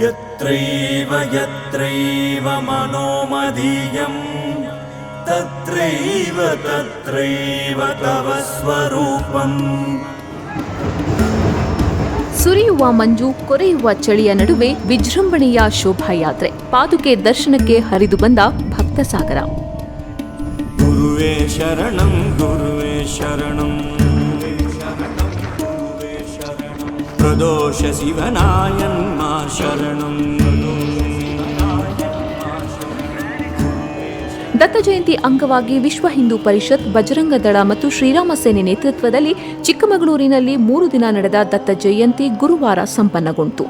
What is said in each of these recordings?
यत्रैव यत्रैव मनोमदीयम् तत्रैव तत्रैव तव स्वरूपम् ಸುರಿಯುವ ಮಂಜು ಕೊರೆಯುವ ಚಳಿಯ ನಡುವೆ ವಿಜೃಂಭಣೆಯ ಶೋಭಾಯಾತ್ರೆ ಪಾದುಕೆ ದರ್ಶನಕ್ಕೆ ಹರಿದು ಬಂದ ಭಕ್ತ ಸಾಗರ गुरुवे शरणं गुरुवे பிரதோஷ ದತ್ತ ಜಯಂತಿ ಅಂಗವಾಗಿ ವಿಶ್ವ ಹಿಂದೂ ಪರಿಷತ್, ಬಜರಂಗ ದಳ ಮತ್ತು ಶ್ರೀರಾಮ ಸೇನೆ ನೇತೃತ್ವದಲ್ಲಿ ಚಿಕ್ಕಮಗಳೂರಿನಲ್ಲಿ ಮೂರು ದಿನ ನಡೆದ ದತ್ತ ಜಯಂತಿ ಗುರುವಾರ ಸಂಪನ್ನಗೊಂಡಿತು.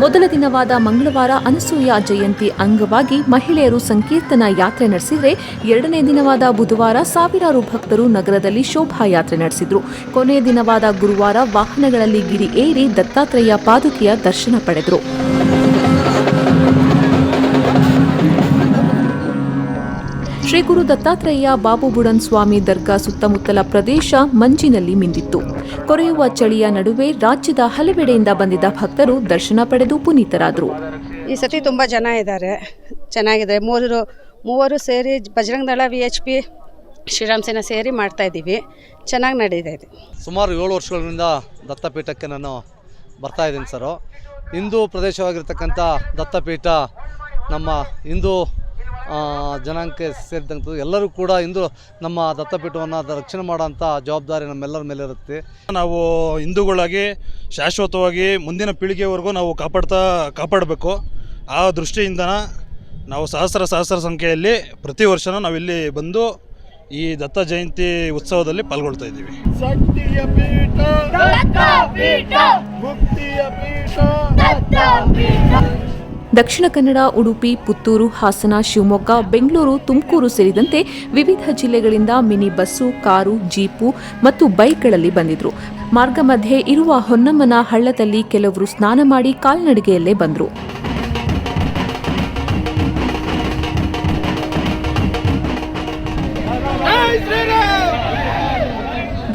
ಮೊದಲ ದಿನವಾದ ಮಂಗಳವಾರ ಅನಸೂಯ ಜಯಂತಿ ಅಂಗವಾಗಿ ಮಹಿಳೆಯರು ಸಂಕೀರ್ತನ ಯಾತ್ರೆ ನಡೆಸಿದರೆ ಎರಡನೇ ದಿನವಾದ ಬುಧವಾರ ಸಾವಿರಾರು ಭಕ್ತರು ನಗರದಲ್ಲಿ ಶೋಭಾಯಾತ್ರೆ ನಡೆಸಿದ್ರು. ಕೊನೆಯ ದಿನವಾದ ಗುರುವಾರ ವಾಹನಗಳಲ್ಲಿ ಗಿರಿ ಏರಿ ದತ್ತಾತ್ರೇಯ ಪಾದುಕೆಯ ದರ್ಶನ ಪಡೆದರು. ಶ್ರೀ ಗುರು ದತ್ತಾತ್ರೇಯ ಬಾಬು ಬುಡನ್ ಸ್ವಾಮಿ ದರ್ಗಾ ಸುತ್ತಮುತ್ತಲ ಪ್ರದೇಶ ಮಂಜಿನಲ್ಲಿ ಮಿಂದಿತ್ತು. ಕೊರೆಯುವ ಚಳಿಯ ನಡುವೆ ರಾಜ್ಯದ ಹಲವೆಡೆಯಿಂದ ಬಂದಿದ್ದ ಭಕ್ತರು ದರ್ಶನ ಪಡೆದು ಪುನೀತರಾದರು. ಈ ಸತಿ ತುಂಬ ಜನ ಇದ್ದಾರೆ. ಚೆನ್ನಾಗಿದೆ. ಮೂರು ಮೂವರು ಸೇರಿ Bajrang Dal V H P Shriram ಸೇನಾ ಸೇರಿ ಮಾಡ್ತಾ ಇದ್ದೀವಿ. ಚೆನ್ನಾಗಿ ನಡೀತಾ ಇದೆ. ಸುಮಾರು ಏಳು ವರ್ಷಗಳಿಂದ ದತ್ತಪೀಠಕ್ಕೆ ನಾನು ಬರ್ತಾ ಇದ್ದೀನಿ ಸರು. ಹಿಂದೂ ಪ್ರದೇಶವಾಗಿರ್ತಕ್ಕಂಥ ದತ್ತಪೀಠ ನಮ್ಮ ಹಿಂದೂ ಜನಾಂಗಕ್ಕೆ ಸೇರಿದಂಥ ಎಲ್ಲರೂ ಕೂಡ ಇಂದು ನಮ್ಮ ದತ್ತಪೀಠವನ್ನು ರಕ್ಷಣೆ ಮಾಡೋಂಥ ಜವಾಬ್ದಾರಿ ನಮ್ಮೆಲ್ಲರ ಮೇಲೆ ಇರುತ್ತೆ. ನಾವು ಹಿಂದೂಗಳಾಗಿ ಶಾಶ್ವತವಾಗಿ ಮುಂದಿನ ಪೀಳಿಗೆವರೆಗೂ ನಾವು ಕಾಪಾಡ್ತಾ ಕಾಪಾಡಬೇಕು. ಆ ದೃಷ್ಟಿಯಿಂದ ನಾವು ಸಹಸ್ರ ಸಹಸ್ರ ಸಂಖ್ಯೆಯಲ್ಲಿ ಪ್ರತಿ ವರ್ಷನೂ ನಾವಿಲ್ಲಿ ಬಂದು ಈ ದತ್ತ ಜಯಂತಿ ಉತ್ಸವದಲ್ಲಿ ಪಾಲ್ಗೊಳ್ತಾ ಇದ್ದೀವಿ. ದಕ್ಷಿಣ ಕನ್ನಡ, ಉಡುಪಿ, ಪುತ್ತೂರು, ಹಾಸನ, ಶಿವಮೊಗ್ಗ, ಬೆಂಗಳೂರು, ತುಮಕೂರು ಸೇರಿದಂತೆ ವಿವಿಧ ಜಿಲ್ಲೆಗಳಿಂದ ಮಿನಿ ಬಸ್ಸು, ಕಾರು, ಜೀಪು ಮತ್ತು ಬೈಕ್ಗಳಲ್ಲಿ ಬಂದಿದ್ರು. ಮಾರ್ಗ ಮಧ್ಯೆ ಇರುವ ಹೊನ್ನಮ್ಮನ ಹಳ್ಳದಲ್ಲಿ ಕೆಲವರು ಸ್ನಾನ ಮಾಡಿ ಕಾಲ್ನಡಿಗೆಯಲ್ಲೇ ಬಂದರು.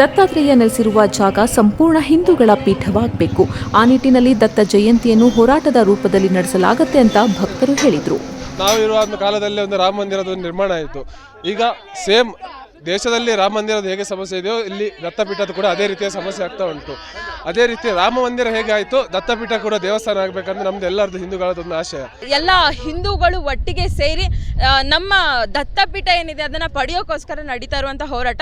ದತ್ತಾತ್ರೇಯ ನೆಲೆಸಿರುವ ಜಾಗ ಸಂಪೂರ್ಣ ಹಿಂದೂಗಳ ಪೀಠವಾಗಬೇಕು. ಆ ನಿಟ್ಟಿನಲ್ಲಿ ದತ್ತ ಜಯಂತಿಯನ್ನು ಹೋರಾಟದ ರೂಪದಲ್ಲಿ ನಡೆಸಲಾಗುತ್ತೆ ಅಂತ ಭಕ್ತರು ಹೇಳಿದರು. ನಾವಿರುವ ಕಾಲದಲ್ಲಿ ಒಂದು ರಾಮ ಮಂದಿರದ ನಿರ್ಮಾಣ ಆಯಿತು. ಈಗ ಸೇಮ್ ದೇಶದಲ್ಲಿ ರಾಮ ಮಂದಿರದ ಹೇಗೆ ಸಮಸ್ಯೆ ಇದೆಯೋ, ಇಲ್ಲಿ ದತ್ತಪೀಠದ ಕೂಡ ಅದೇ ರೀತಿಯ ಸಮಸ್ಯೆ ಆಗ್ತಾ ಉಂಟು. ಅದೇ ರೀತಿ ರಾಮ ಮಂದಿರ ಹೇಗೆ ಆಯಿತು, ದತ್ತಪೀಠ ಕೂಡ ದೇವಸ್ಥಾನ ಆಗಬೇಕಂದ್ರೆ ನಮ್ದು ಎಲ್ಲರದ್ದು ಹಿಂದೂಗಳದೊಂದು ಆಶಯ. ಎಲ್ಲ ಹಿಂದೂಗಳು ಒಟ್ಟಿಗೆ ಸೇರಿ ನಮ್ಮ ದತ್ತಪೀಠ ಏನಿದೆ ಅದನ್ನ ಪಡೆಯೋಕ್ಕೋಸ್ಕರ ನಡೀತಾ ಇರುವಂಥ ಹೋರಾಟ.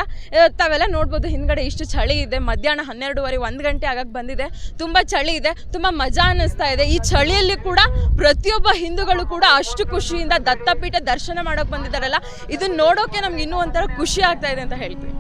ತಾವೆಲ್ಲ ನೋಡ್ಬೋದು, ಹಿಂದ್ಗಡೆ ಇಷ್ಟು ಚಳಿ ಇದೆ. ಮಧ್ಯಾಹ್ನ ಹನ್ನೆರಡುವರೆ ಒಂದು ಗಂಟೆ ಆಗಕ್ಕೆ ಬಂದಿದೆ. ತುಂಬ ಚಳಿ ಇದೆ. ತುಂಬ ಮಜಾ ಅನ್ನಿಸ್ತಾ ಇದೆ. ಈ ಚಳಿಯಲ್ಲಿ ಕೂಡ ಪ್ರತಿಯೊಬ್ಬ ಹಿಂದೂಗಳು ಕೂಡ ಅಷ್ಟು ಖುಷಿಯಿಂದ ದತ್ತಪೀಠ ದರ್ಶನ ಮಾಡೋಕೆ ಬಂದಿದ್ದಾರಲ್ಲ. ಇದನ್ನು ನೋಡೋಕೆ ನಮ್ಗೆ ಇನ್ನೂ ಒಂಥರ ಖುಷಿ ಆಗ್ತಾ ಇದೆ ಅಂತ ಹೇಳ್ತೀವಿ.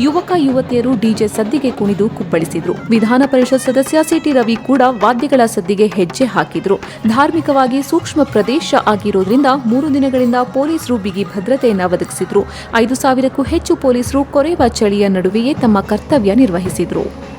ಯುವಕ, ಯುವತಿಯರು ಡಿಜೆ ಸದ್ದಿಗೆ ಕುಣಿದು ಕುಪ್ಪಳಿಸಿದ್ರು. ವಿಧಾನ ಪರಿಷತ್ ಸದಸ್ಯ ಸಿಟಿ ರವಿ ಕೂಡ ವಾದ್ಯಗಳ ಸದ್ದಿಗೆ ಹೆಜ್ಜೆ ಹಾಕಿದ್ರು. ಧಾರ್ಮಿಕವಾಗಿ ಸೂಕ್ಷ್ಮ ಪ್ರದೇಶ ಆಗಿರೋದ್ರಿಂದ ಮೂರು ದಿನಗಳಿಂದ ಪೊಲೀಸರು ಬಿಗಿ ಭದ್ರತೆಯನ್ನು ಒದಗಿಸಿದ್ರು. ಐದು ಸಾವಿರಕ್ಕೂ ಹೆಚ್ಚು ಪೊಲೀಸರು ಕೊರೆಯುವ ಚಳಿಯ ನಡುವೆಯೇ ತಮ್ಮ ಕರ್ತವ್ಯ ನಿರ್ವಹಿಸಿದ್ರು.